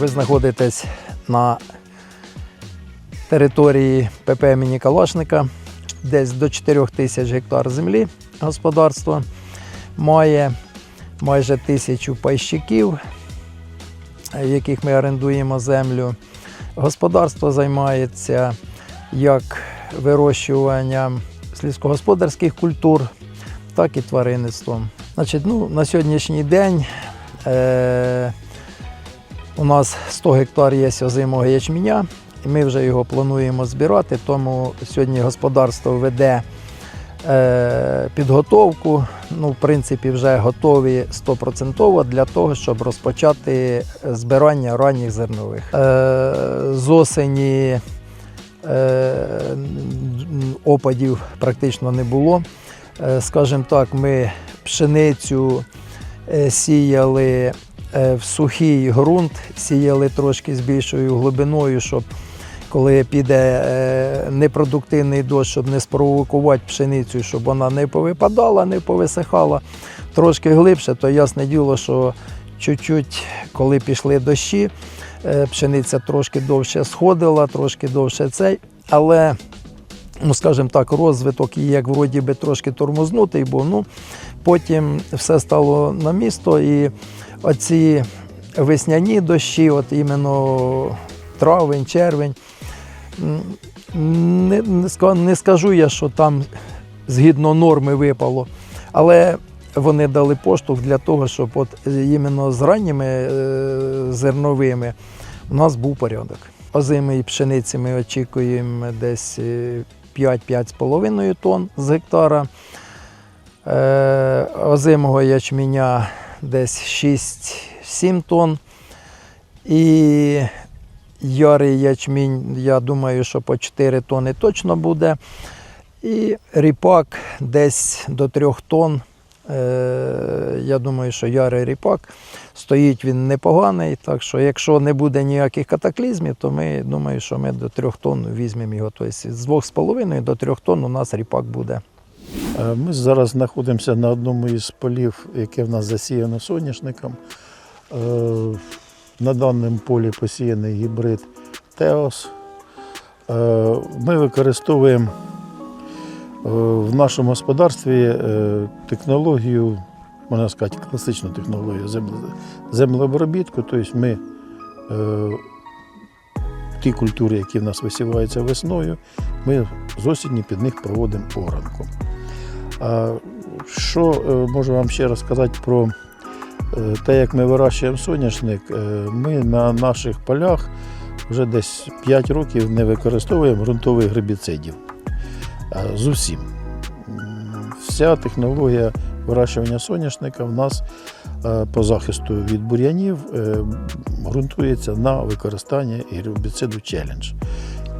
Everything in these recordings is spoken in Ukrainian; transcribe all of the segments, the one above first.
Ви знаходитесь на території ПП імені Калашника, десь до 4 тисяч гектар землі господарство. Має майже тисячу пайщиків, яких ми орендуємо землю. Господарство займається як вирощуванням сільськогосподарських культур, так і тваринництвом. Значить, ну, на сьогоднішній день е, у нас 100 гектар є озимого ячменя, і ми вже його плануємо збирати, тому сьогодні господарство веде е, підготовку. Ну, в принципі, вже готові 100% для того, щоб розпочати збирання ранніх зернових. Е, з осені е, опадів практично не було. Скажімо так, ми пшеницю сіяли в сухий ґрунт, сіяли трошки з більшою глибиною, щоб коли піде е, непродуктивний дощ, щоб не спровокувати пшеницю, щоб вона не повипадала, не повисихала трошки глибше, то ясне діло, що чуть-чуть, коли пішли дощі, е, пшениця трошки довше сходила, трошки довше цей, але ну, скажімо так, розвиток її як вроді би трошки тормознутий був. Ну, потім все стало на місто, і оці весняні дощі, от іменно травень, червень, не, скажу я, що там згідно норми випало, але вони дали поштовх для того, щоб от іменно з ранніми е, зерновими у нас був порядок. Озимої пшениці ми очікуємо десь е, 5-5,5 тонн з гектара. Е, озимого ячменя десь 6-7 тонн. І ярий ячмінь, я думаю, що по 4 тонни точно буде. І ріпак десь до 3 тонн. Е, Я думаю, що ярий ріпак стоїть він непоганий. Так що, якщо не буде ніяких катаклізмів, то ми думаю, що ми до 3 тонн візьмемо його. Тобто з 2,5 до 3 тонн у нас ріпак буде. Е, Ми зараз знаходимося на одному із полів, яке в нас засіяно соняшником. Е, На даному полі посіяний гібрид Теос. Е, Ми використовуємо в нашому господарстві технологію, можна сказати, класичну технологію землеобробітку. Тобто ми ті культури, які в нас висіваються весною, ми з осені під них проводимо оранку. Що е, можу вам ще розказати про е, те, як ми вирощуємо соняшник? Е, Ми на наших полях вже десь 5 років не використовуємо ґрунтових гербіцидів. З усім. Вся технологія вирощування соняшника в нас по захисту від бур'янів ґрунтується на використанні гербіциду челендж.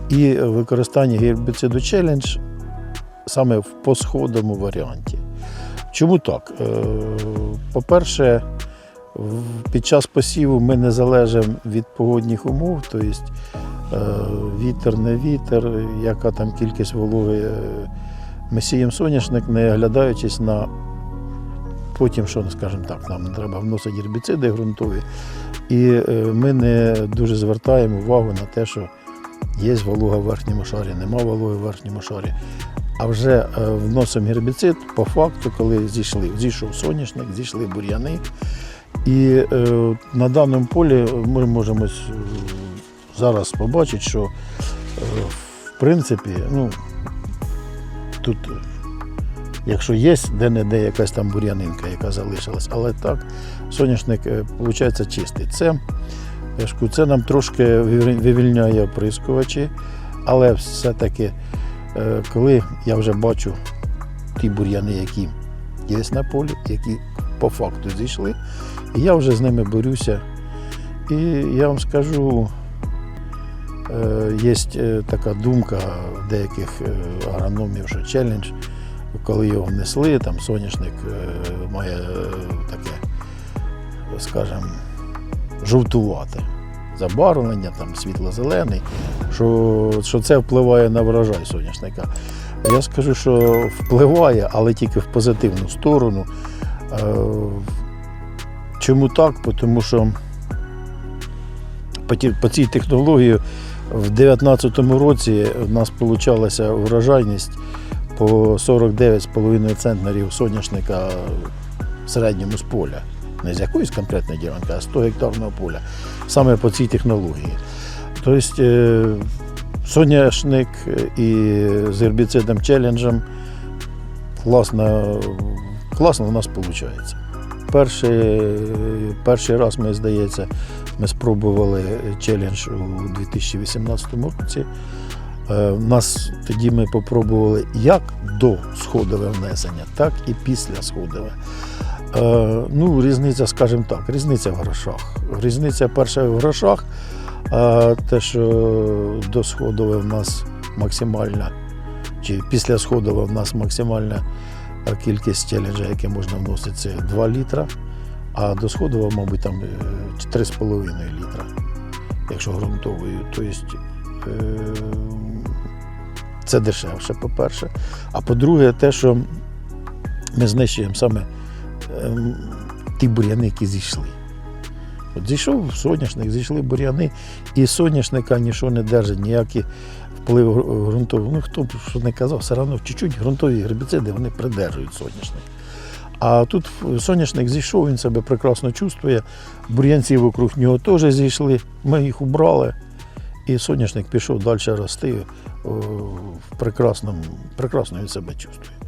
І використання гербіциду челендж саме в посходовому варіанті. Чому так? Е, По-перше, під час посіву ми не залежимо від погодних умов, тобто е, вітер, не вітер, яка там кількість вологи. е, Ми сіємо соняшник, не оглядаючись на потім, що скажімо так, нам треба вносити гербіциди ґрунтові. І ми не дуже звертаємо увагу на те, що є волога в верхньому шарі, нема вологи в верхньому шарі. А вже е, вносимо гербіцид по факту, коли зійшли, зійшов соняшник, зійшли бур'яни. І е, на даному полі ми можемо зараз побачити, що е, в принципі, ну, тут, е, якщо є де-не-де якась там бур'янинка, яка залишилась, але так, соняшник виходить чистий. Це, це нам трошки вивільняє оприскувачі, але все-таки Е, коли я вже бачу ті бур'яни, які є на полі, які по факту зійшли, і я вже з ними борюся. І я вам скажу, є така думка деяких е, агрономів, що челендж, коли його внесли, там соняшник е, має е, таке, скажімо, жовтувате забарвлення, там світло-зелений, що, що це впливає на врожай соняшника. Я скажу, що впливає, але тільки в позитивну сторону. Е, Чому так? Тому що по, цій технології в 2019 році в нас получалася врожайність по 49,5 центнерів соняшника в середньому з поля. Не з якоїсь конкретної ділянки, а 100 гектарного поля. Саме по цій технології. Тобто е, соняшник і з гербіцидом челенджем класно, класно у нас виходить. Перший, перший раз ми, здається, ми спробували челендж у 2018 році. Е, нас тоді ми попробували як до сходове внесення, так і після сходове. Е, Ну, різниця, скажімо так, різниця в грошах. Різниця перша в грошах, а те, що до сходове в нас максимальна, чи після сходове в нас максимальна е, кількість челенджа, яке можна вносити, це 2 літра, а до сходового, мабуть, там е, 3,5 літра, якщо ґрунтовою. Тобто е, це дешевше, по-перше. А по-друге, те, що ми знищуємо саме ті бур'яни, які зійшли. От зійшов соняшник, зійшли бур'яни, і соняшника нічого не держить, ніякі впливи гру- ґрунтові. Ну, хто б що не казав, все одно чуть-чуть ґрунтові гербіциди вони придержують соняшник. А тут соняшник зійшов, він себе прекрасно чувствує, бур'янці вокруг нього теж зійшли, ми їх убрали, і соняшник пішов далі рости в прекрасному, прекрасно він себе чувствує.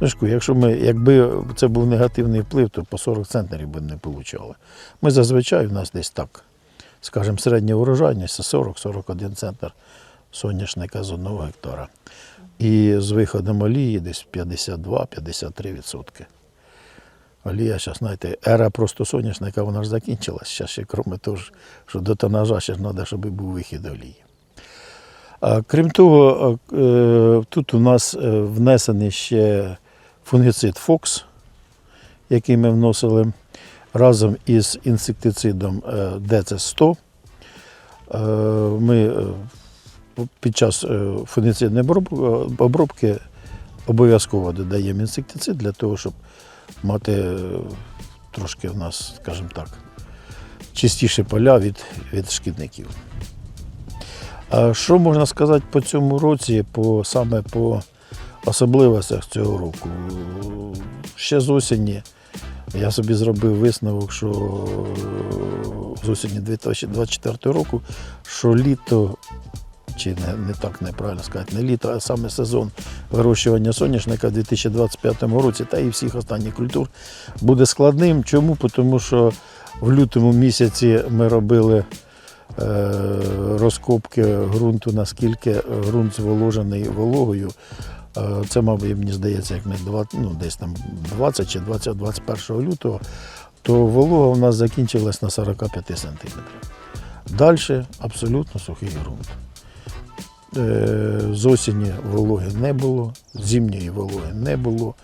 Ну, якщо ми, якби це був негативний вплив, то по 40 центнерів би не получали. Ми зазвичай у нас десь так, скажімо, середня урожайність це 40-41 центр соняшника з одного гектара. І з виходом олії десь 52-53%. Олія, зараз, знаєте, ера просто соняшника вона ж закінчилась. Зараз ще, крім того, що до тонажа ще ж треба, щоб був вихід олії. Крім того, е, тут у нас е, внесений ще фунгіцид Фокс, який ми вносили разом із інсектицидом е, ДЦ-100. Е, Ми під час фунгіцидної обробки обов'язково додаємо інсектицид для того, щоб мати трошки в нас, скажімо так, чистіші поля від, від шкідників. Що можна сказати по цьому році, по, саме по особливостях цього року? Ще з осені я собі зробив висновок, що з осені 2024 року, що літо, чи не, не так неправильно сказати, не літо, а саме сезон вирощування соняшника в 2025 році та і всіх останніх культур буде складним. Чому? Тому що в лютому місяці ми робили розкопки ґрунту, наскільки ґрунт зволожений вологою. Е, Це, мабуть, мені здається, як не 20, ну, десь там 20 чи 20, 21 лютого, то волога у нас закінчилась на 45 сантиметрів. Далі абсолютно сухий ґрунт. Е, З осені вологи не було, зимньої вологи не було.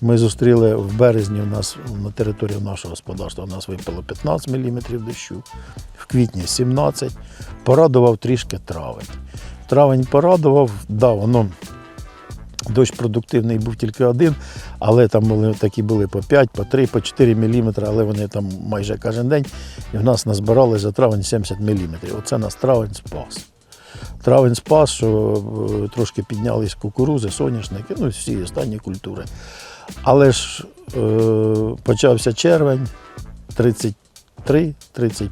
Ми зустріли в березні у нас на території нашого господарства у нас випало 15 мм дощу, в квітні 17, порадував трішки травень. Травень порадував, да, воно дощ продуктивний був тільки один, але там були такі були по 5, по 3, по 4 мм, але вони там майже кожен день. І в нас назбирали за травень 70 мм. Оце нас травень спас. Травень спас, що е, трошки піднялись кукурузи, соняшники, ну всі останні культури. Але ж е, почався червень, 33-35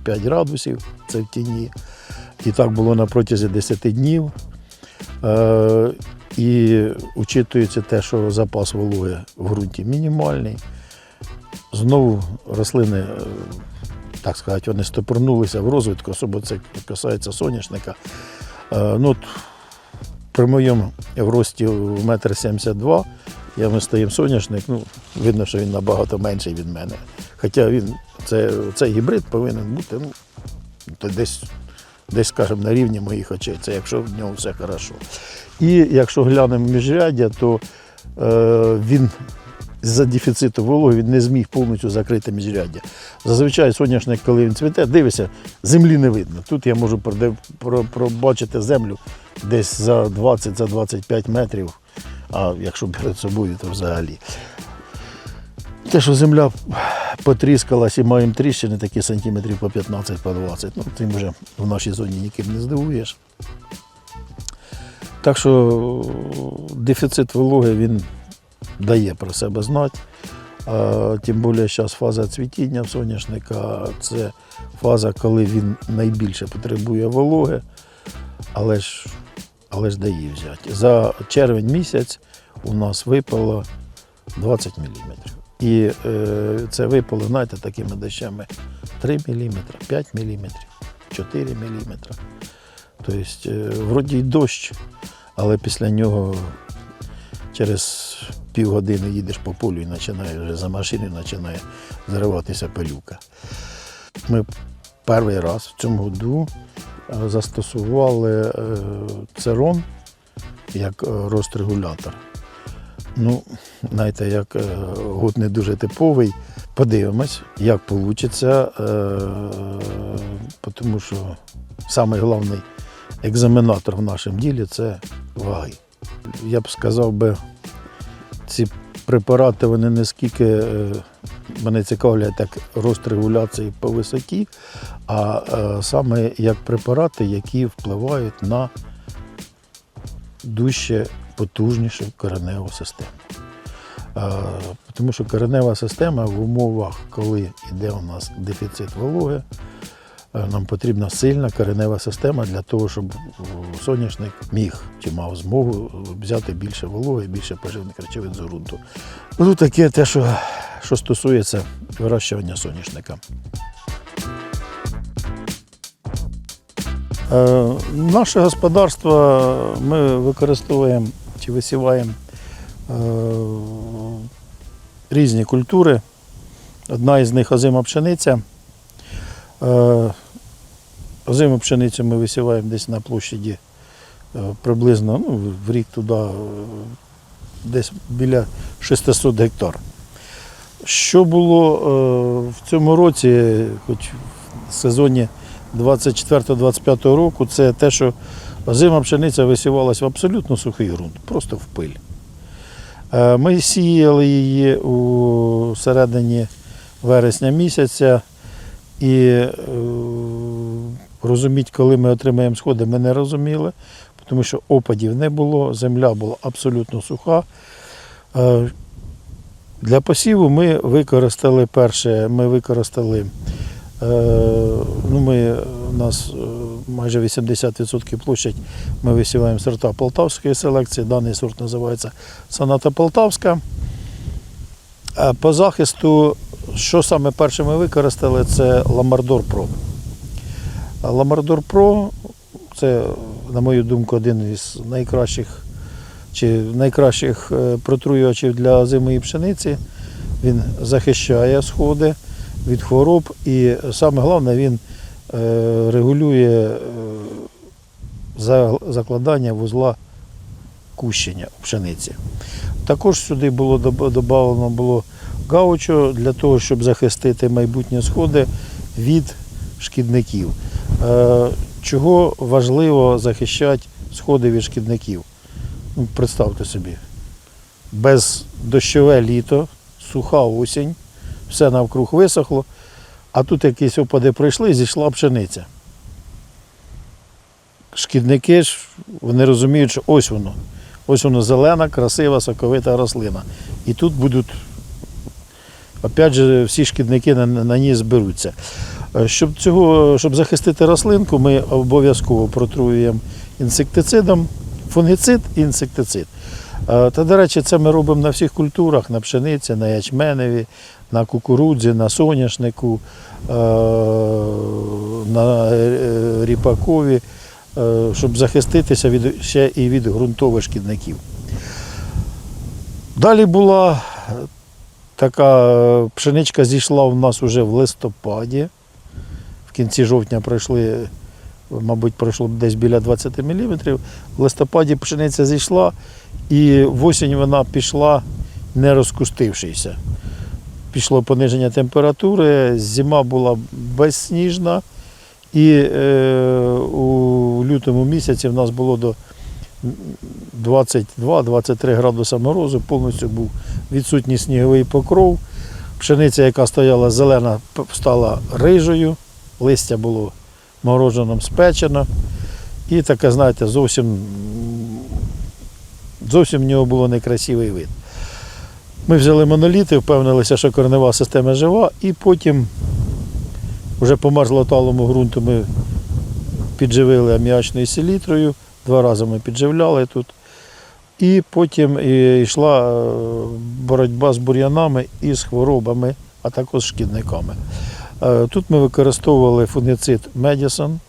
градусів, це в тіні. І так було на протязі 10 днів. Е, і учитується те, що запас вологи в ґрунті мінімальний. Знову рослини, е, так сказати, вони стопорнулися в розвитку, особливо це касається соняшника. Е, Ну, от при моєму рості в метр 72 я ми стоїм соняшник, ну, видно, що він набагато менший від мене. Хоча він, це, цей гібрид повинен бути ну, то десь, десь, скажімо, на рівні моїх очей. Це якщо в нього все хорошо. І якщо глянемо міжряддя, то е, він з-за дефіциту вологи він не зміг повністю закрити міжряддя. Зазвичай соняшник, коли він цвіте, дивися, землі не видно. Тут я можу пробачити землю десь за 20-25 метрів, а якщо перед собою, то взагалі. Те, що земля потріскалась і маємо тріщини такі сантиметрів по 15 по 20. Ну, тим вже в нашій зоні ніким не здивуєш. Так що дефіцит вологи він дає про себе знати. Тим більше зараз фаза цвітіння соняшника це фаза, коли він найбільше потребує вологи, але ж, але ж дає взяти. За червень місяць у нас випало 20 мм. І е, це випало, знаєте, такими дощами 3 мм, 5 мм, 4 мм. Тобто, е, вроді й дощ, але після нього через півгодини їдеш по полю і починає вже за машиною починає зариватися пилюка. Ми перший раз в цьому году е, застосували е, церон як е, рострегулятор. Ну, знаєте, як год не дуже типовий. Подивимось, як вийде, тому що найголовніший екзаменатор в нашому ділі це ваги. Я б сказав би, ці препарати вони не скільки е, мене цікавлять як рост регуляції по висоті, а е, саме як препарати, які впливають на дужче потужнішу кореневу систему. Е, Тому що коренева система в умовах, коли йде у нас дефіцит вологи, нам потрібна сильна коренева система для того, щоб е, соняшник міг чи мав змогу взяти більше вологи, більше поживних речовин з ґрунту. Ну, таке те, що, що стосується вирощування соняшника. Е, Наше господарство ми використовуємо чи висіваємо е, різні культури. Одна із них озима пшениця. Озиму пшеницю ми висіваємо десь на площаді е, приблизно ну, в рік туди е, десь біля 600 гектар. Що було е, в цьому році, хоч в сезоні 24-25 року, це те, що озима пшениця висівалась в абсолютно сухий ґрунт, просто в пиль. Ми сіяли її у середині вересня місяця і розуміти, коли ми отримаємо сходи, ми не розуміли, тому що опадів не було, земля була абсолютно суха. Е, Для посіву ми використали перше, ми використали, е, ну ми, у нас е, майже 80% площадь ми висіваємо сорта полтавської селекції. Даний сорт називається Соната Полтавська. По захисту, що саме перше ми використали, це Ламардор Про. Ламардор Про це, на мою думку, один із найкращих чи найкращих е, протруювачів для озимої пшениці. Він захищає сходи від хвороб і саме головне, він е, регулює е, закладання вузла кущення у пшениці. Також сюди було додано було гаучо для того, щоб захистити майбутні сходи від шкідників. Е, Чого важливо захищати сходи від шкідників? Ну, представте собі, бездощове літо, суха осінь, все навкруг висохло, а тут якісь опади прийшли зійшла пшениця. Шкідники ж вони розуміють, що ось воно. Ось воно зелена, красива, соковита рослина. І тут будуть, опять же, всі шкідники на, на ній зберуться. Е, Щоб, цього, щоб захистити рослинку, ми обов'язково протруюємо інсектицидом, фунгіцид і інсектицид. Е, Та, до речі, це ми робимо на всіх культурах, на пшениці, на ячменеві, на кукурудзі, на соняшнику, е, на ріпакові, щоб захиститися від, ще і від ґрунтових шкідників. Далі була така пшеничка зійшла у нас вже в листопаді. В кінці жовтня пройшли, мабуть, пройшло десь біля 20 мм. В листопаді пшениця зійшла, і в осінь вона пішла, не розкустившися. Пішло пониження температури, зима була безсніжна, і е, у лютому місяці в нас було до 22-23 градуса морозу, повністю був відсутній сніговий покров. Пшениця, яка стояла зелена, стала рижою, листя було мороженом спечено. І таке, знаєте, зовсім, зовсім в нього було некрасивий вид. Ми взяли моноліти, впевнилися, що коренева система жива, і потім вже по мерзлоталому ґрунту ми підживили аміачною селітрою, два рази ми підживляли тут. І потім йшла е, боротьба з бур'янами і з хворобами, а також з шкідниками. Е, Тут ми використовували фунгицид Медісон.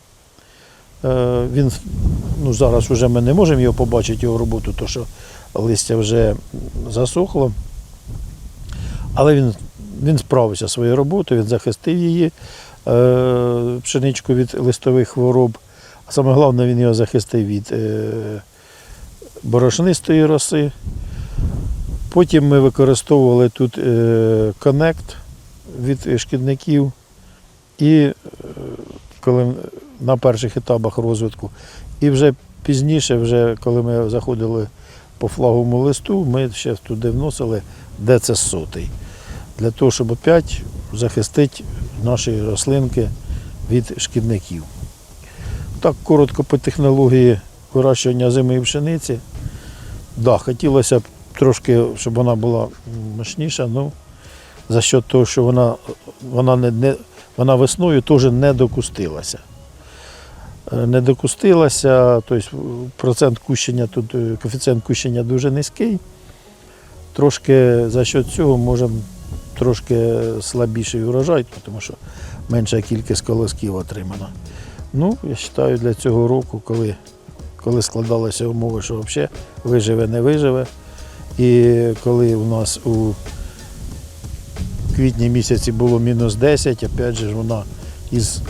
Е, Він ну, зараз вже ми не можемо його побачити, його роботу, тому що листя вже засохло. Але він, він справився своєю роботою, він захистив її, е, пшеничку від листових хвороб. А саме головне, він його захистив від борошнистої роси. Потім ми використовували тут коннект від шкідників. І е, коли на перших етапах розвитку, і вже пізніше, вже коли ми заходили по флаговому листу, ми ще туди вносили ДЦ сотий, для того, щоб опять захистити наші рослинки від шкідників. Так коротко по технології вирощування зимої пшениці. Да, хотілося б трошки, щоб вона була мощніша, ну за що того, що вона, вона, не, не, вона весною теж не докустилася. Е, Не докустилася, тобто процент кущення тут, е, коефіцієнт кущення дуже низький. Трошки за що цього можемо трошки слабіший урожай, тому що менша кількість колосків отримана. Ну, я вважаю, для цього року, коли, коли складалися умови, що взагалі виживе, не виживе. І коли у нас у квітні місяці було мінус 10, опять же вона із,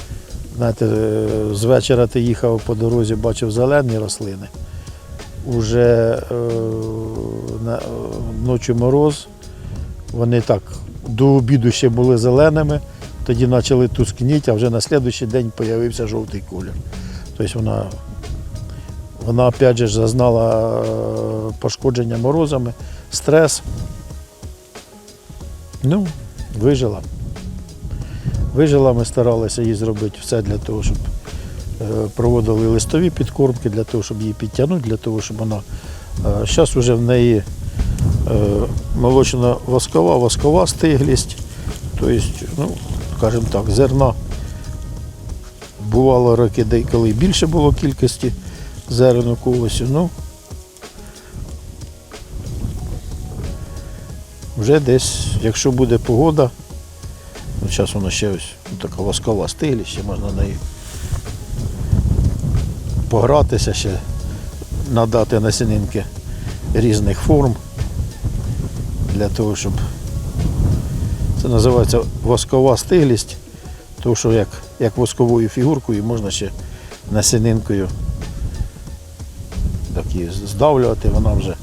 знаєте, е, з вечора ти їхав по дорозі, бачив зелені рослини. Уже е, е, ночі мороз, вони так до обіду ще були зеленими, тоді почали тускніти, а вже на наступний день з'явився жовтий колір. Тобто вона, вона опять же зазнала е, пошкодження морозами, стрес. Ну, вижила. Вижила, ми старалися їй зробити все для того, щоб е, проводили листові підкормки, для того, щоб її підтягнути, для того, щоб вона. Зараз вже в неї е, молочно-воскова, воскова стиглість. Тобто, ну, скажімо так, зерна. Бувало роки, коли більше було кількості зерен у колосі. Ну, вже десь, якщо буде погода, ну, зараз воно ще ось ну, така воскова стиглість, ще можна нею погратися, ще надати насінинки різних форм для того, щоб це називається воскова стиглість, тому що як, як восковою фігуркою можна ще насінинкою здавлювати, вона вже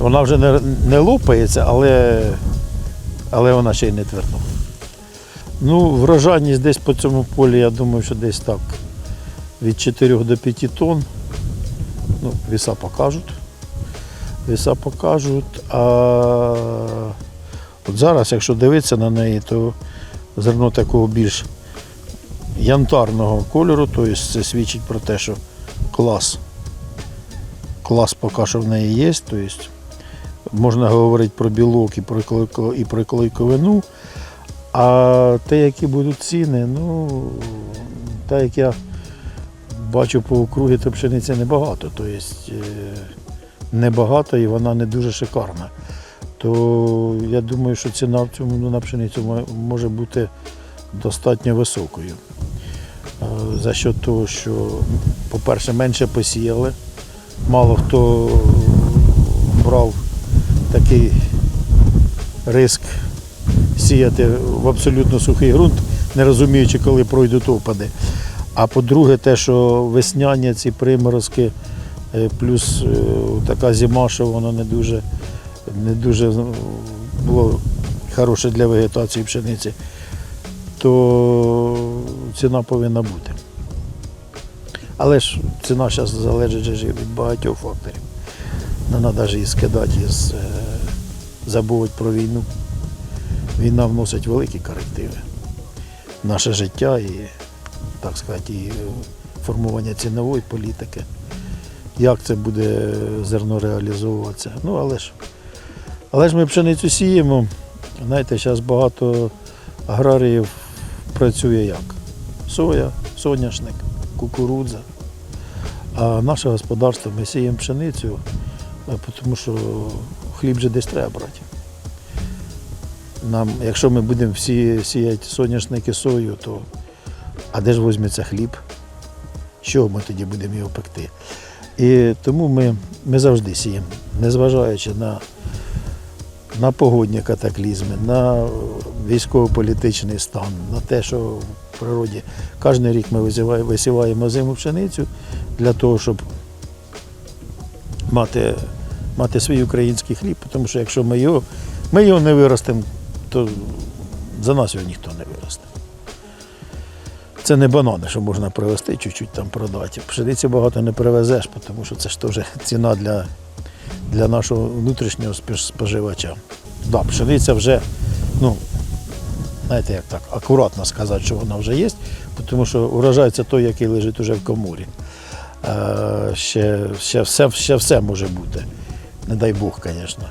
вона вже не, не лопається, але, але вона ще й не тверда. Ну, врожайність десь по цьому полі, я думаю, що десь так від 4 до 5 тонн. Ну, віса покажуть. Віса покажуть. А от зараз, якщо дивитися на неї, то зерно такого більш янтарного кольору, тобто це свідчить про те, що клас. Клас поки що в неї є. Тобто можна говорити про білок і про, клейко- і про клейковину. А те, які будуть ціни, ну, так як я бачу по округі, то пшениці небагато. Тобто небагато і вона не дуже шикарна. То я думаю, що ціна в цьому ну, на пшеницю може бути достатньо високою. Е, За що того, що, по-перше, менше посіяли. Мало хто брав такий риск сіяти в абсолютно сухий ґрунт, не розуміючи, коли пройдуть опади. А по-друге, те, що весняні ці приморозки, е, плюс е, така зима, що вона не дуже, не дуже ну, було хороше для вегетації пшениці, то ціна повинна бути. Але ж ціна зараз залежить від багатьох факторів. Не треба ж її скидати, е, забувати про війну. війна вносить великі корективи наше життя і, так сказати, і формування цінової політики. Як це буде зерно реалізовуватися. Ну, але ж, але ж ми пшеницю сіємо. Знаєте, зараз багато аграріїв працює як? Соя, соняшник, кукурудза. А наше господарство ми сіємо пшеницю, тому що хліб же десь треба брати. Нам, якщо ми будемо всі сіяти соняшники сою, то а де ж візьметься хліб? Чого ми тоді будемо його пекти? І тому ми, ми завжди сіємо, незважаючи на, на погодні катаклізми, на військово-політичний стан, на те, що в природі кожен рік ми висіваємо зиму пшеницю для того, щоб мати, мати свій український хліб, тому що якщо ми його, ми його не виростемо, то за нас його ніхто не виросте. Це не банани, що можна привезти, чуть-чуть там продати. Пшениці багато не привезеш, тому що це ж теж ціна для, для нашого внутрішнього споживача. Да, пшениця вже, ну, знаєте, як так, акуратно сказати, що вона вже є, тому що урожай це той, який лежить уже в коморі. Е, ще, ще, все, ще все може бути. Не дай Бог, звісно.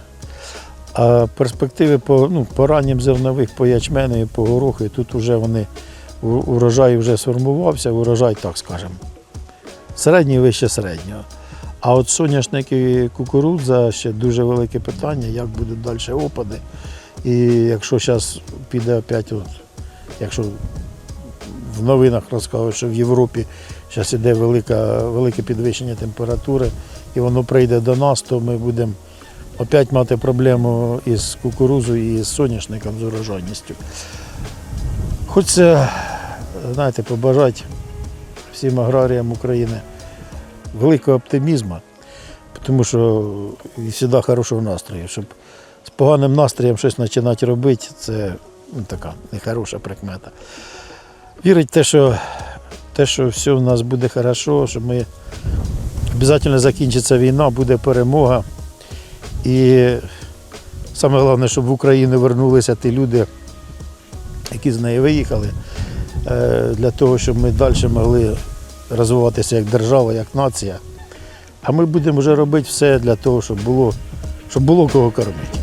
А перспективи по, ну, по раннім зернових, по ячмену і по гороху, тут вже вони урожай вже сформувався, урожай, так скажемо, середній вище середнього. А от соняшник і кукурудза ще дуже велике питання, як будуть далі опади. І якщо зараз піде опять, от, якщо в новинах розказують, що в Європі зараз іде велика, велике підвищення температури, і воно прийде до нас, то ми будемо опять мати проблему із кукурузою і з соняшником, з урожайністю. Хочеться, знаєте, побажати всім аграріям України великого оптимізму, тому що і завжди хорошого настрою. Щоб з поганим настроєм щось починати робити, це ну, така нехороша прикмета. Вірить те, що, те, що все в нас буде хорошо, що ми обов'язково закінчиться війна, буде перемога. І саме головне, щоб в Україну вернулися ті люди, які з неї виїхали, е, для того, щоб ми далі могли розвиватися як держава, як нація. А ми будемо вже робити все для того, щоб було, щоб було кого кормити.